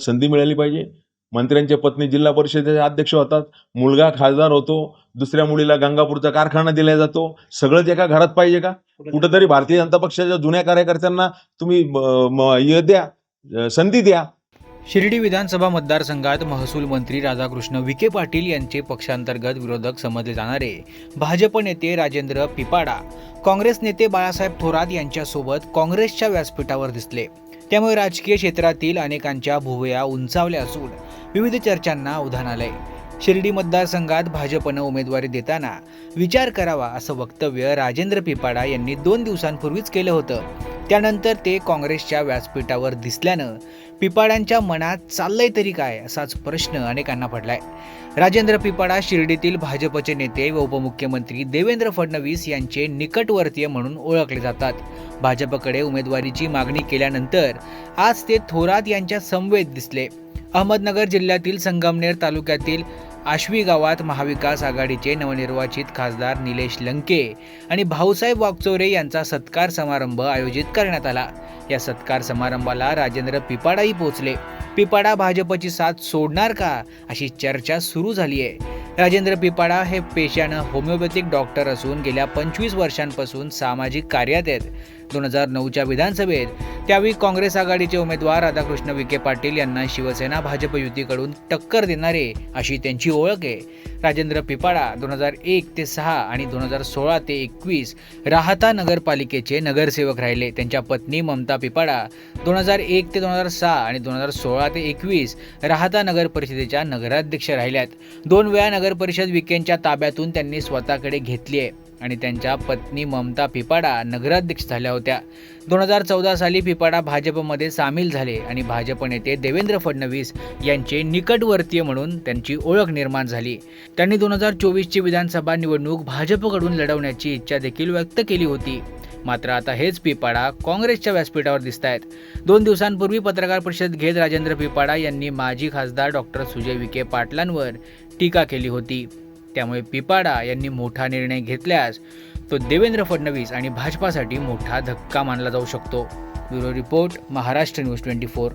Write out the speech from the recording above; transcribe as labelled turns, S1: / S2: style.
S1: संधी मिळाली पाहिजे. मंत्र्यांच्या पत्नी जिल्हा परिषदेचे अध्यक्ष होतात. मुलगा खासदार होतो. दुसऱ्या मुलीला गंगापूरचा कारखाना दिला जातो. सगळंच एका घरात पाहिजे का? कुठंतरी भारतीय जनता पक्षाच्या जुन्या कार्यकर्त्यांना तुम्ही द्या. संधी द्या.
S2: शिर्डी विधानसभा मतदारसंघात महसूल मंत्री राधाकृष्ण विखे पाटील यांचे पक्षांतर्गत विरोधक समजले जाणारे. भाजप नेते राजेंद्र पिपाडा काँग्रेस नेते बाळासाहेब थोरात यांच्यासोबत काँग्रेसच्या व्यासपीठावर दिसले. त्यामुळे राजकीय क्षेत्रातील अनेकांच्या भुवया उंचावल्या असून विविध चर्चांना उधाण आलंय. शिर्डी मतदारसंघात भाजपनं उमेदवारी देताना विचार करावा असं वक्तव्य राजेंद्र पिपाडा यांनी दोन दिवसांपूर्वीच केलं होतं. त्यानंतर ते काँग्रेसच्या व्यासपीठावर दिसल्यानं पिपाड्यांच्या मनात चाललंय तरी काय असाच प्रश्न अनेकांना पडलाय. राजेंद्र पिपाडा शिर्डीतील भाजपचे नेते व उपमुख्यमंत्री देवेंद्र फडणवीस यांचे निकटवर्तीय म्हणून ओळखले जातात. भाजपकडे उमेदवारीची मागणी केल्यानंतर आज ते थोरात यांच्या समवेत दिसले. अहमदनगर जिल्ह्यातील संगमनेर तालुक्यातील आश्वी गावात महाविकास आघाडीचे नवनिर्वाचित खासदार निलेश लंके आणि भाऊसाहेब वागचोरे यांचा सत्कार समारंभ आयोजित करण्यात आला. या सत्कार समारंभाला राजेंद्र पिपाडाही पोहोचले. पिपाडा भाजपची साथ सोडणार का? अशी चर्चा सुरू झाली आहे राजेंद्र पिपाडा हे पेशानं होमिओपॅथिक डॉक्टर असून गेल्या पंचवीस वर्षांपासून सामाजिक कार्यात आहेत. दोन हजार नऊच्या विधानसभेत त्यावेळी काँग्रेस आघाडीचे उमेदवार राधाकृष्ण विखे पाटील यांना शिवसेना भाजप युतीकडून टक्कर देणारे अशी त्यांची ओळख आहे. राजेंद्र पिपाडा दोन हजार एक ते सहा आणि दोन हजार सोळा ते एकवीस राहता नगरपालिकेचे नगरसेवक राहिले. त्यांच्या पत्नी ममता पिपाडा दोन हजार एक ते दोन हजार सहा आणि दोन हजार सोळा ते एकवीस राहता नगर परिषदेच्या नगराध्यक्ष राहिल्यात. दोन वेळा नगर परिषद विकेंच्या ताब्यातून त्यांनी स्वतःकडे घेतली आहे आणि त्यांच्या पत्नी ममता पिपाडा नगराध्यक्ष झाल्या होत्या. दोन हजार चौदा साली पिपाडा भाजपमध्ये सामील झाले आणि भाजप नेते देवेंद्र फडणवीस यांचे निकटवर्तीय म्हणून त्यांची ओळख निर्माण झाली. त्यांनी दोन हजार चोवीसची विधानसभा निवडणूक भाजपकडून लढवण्याची इच्छा देखील व्यक्त केली होती. मात्र आता हेच पिपाडा काँग्रेसच्या व्यासपीठावर दिसत आहेत दोन दिवसांपूर्वी पत्रकार परिषद घेत राजेंद्र पिपाडा यांनी माजी खासदार डॉक्टर सुजय विखे पाटलांवर टीका केली होती. त्यामुळे पिपाडा यांनी मोठा निर्णय घेतल्यास तो देवेंद्र फडणवीस आणि भाजपासाठी मोठा धक्का मानला जाऊ शकतो. Bureau report Maharashtra news twenty four.